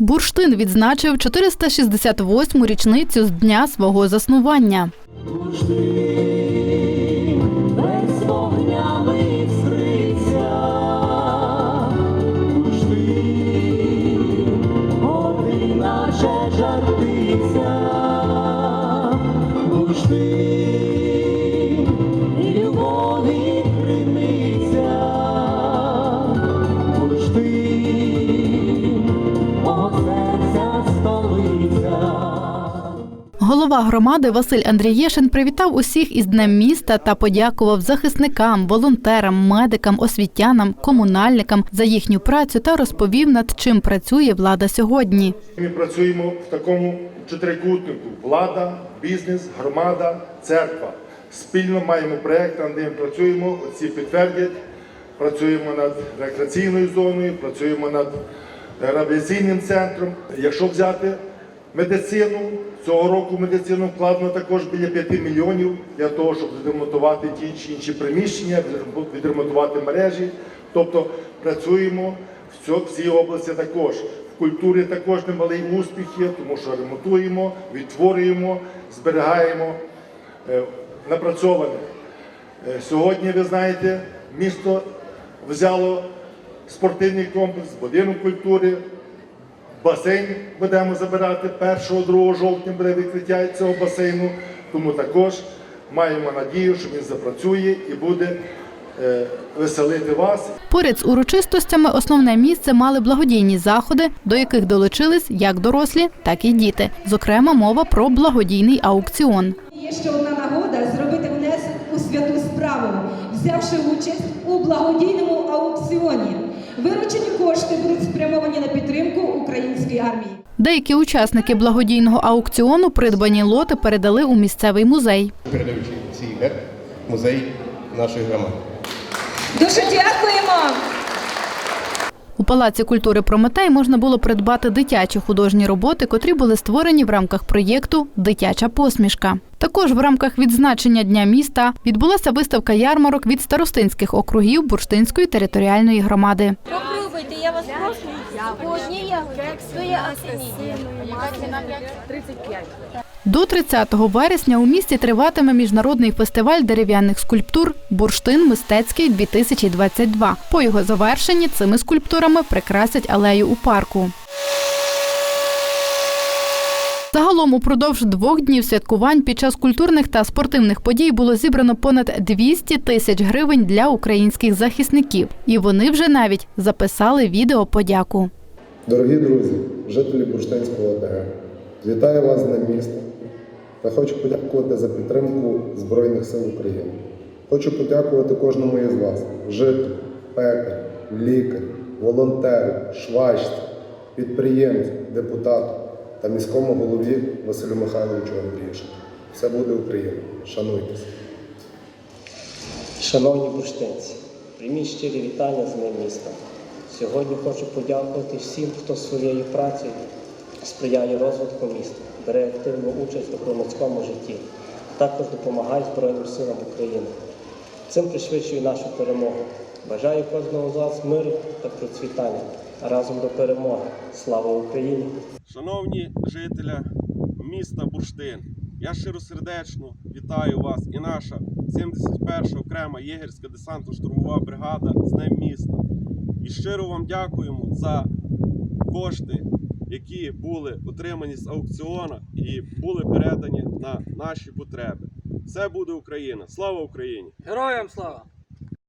Бурштин відзначив 468-му річницю з дня свого заснування. Весь Голова громади Василь Андрієшин привітав усіх із Днем міста та подякував захисникам, волонтерам, медикам, освітянам, комунальникам за їхню працю та розповів, над чим працює влада сьогодні. Ми працюємо в такому чотирикутнику: влада, бізнес, громада, церква. Спільно маємо проєкт, над ним працюємо. Оці підтвердять. Працюємо над рекреаційною зоною, працюємо над реабілітаційним центром. Якщо взяти медицину, цього року медицину вкладено також біля 5 мільйонів для того, щоб відремонтувати ті чи інші приміщення, відремонтувати мережі. Тобто працюємо в цій області також. В культурі також немалі успіхи, тому що ремонтуємо, відтворюємо, зберігаємо е, напрацьоване. Е, Сьогодні, ви знаєте, місто взяло спортивний комплекс, будинок культури, басейн будемо забирати 1-2 жовтня буде відкриття цього басейну. Тому також маємо надію, що він запрацює і буде е, веселити вас Поряд з урочистостями основне місце мали благодійні заходи, до яких долучились як дорослі, так і діти. Зокрема, мова про благодійний аукціон. Є ще одна нагода зробити внесок у святу справу, взявши участь у благодійному аукціоні. Виручені кошти будуть спрямовані на підтримку української армії. Деякі учасники благодійного аукціону придбані лоти передали у місцевий музей. передаючи цей герб музей нашої громади. Дуже дякуємо! У Палаці культури Прометей можна було придбати дитячі художні роботи, котрі були створені в рамках проєкту Дитяча посмішка. Також в рамках відзначення Дня міста відбулася виставка ярмарок від старостинських округів Бурштинської територіальної громади. До 30 вересня у місті триватиме міжнародний фестиваль дерев'яних скульптур Бурштин мистецький 2022. По його завершенні цими скульптурами прикрасять алею у парку. Загалом упродовж двох днів святкувань під час культурних та спортивних подій було зібрано понад 200 тисяч гривень для українських захисників, і вони вже навіть записали відео подяку. Дорогі друзі, жителі Бурштинського ОТГ, вітаю вас з Днем міста та хочу подякувати за підтримку Збройних сил України. Хочу подякувати кожному із вас, жителю, пекар, лікар, волонтеру, швачці, підприємцю, депутату та міському голові Василю Михайловичу Андрійшину. Все буде Україна. Шануйтесь. Шановні бурштинці, прийміть щирі вітання з Днем міста. Сьогодні хочу подякувати всім, хто своєю працею сприяє розвитку міста, бере активну участь у громадському житті, також допомагає Збройним силам України. Цим пришвидшує нашу перемогу. Бажаю кожному з вас миру та процвітання. Разом до перемоги. Слава Україні! Шановні жителі міста Бурштин, я щиросердечно вітаю вас і наша 71 окрема єгерська десантно-штурмова бригада з Днем міста. І щиро вам дякуємо за кошти, які були отримані з аукціону і були передані на наші потреби. Все буде Україна! Слава Україні! Героям слава!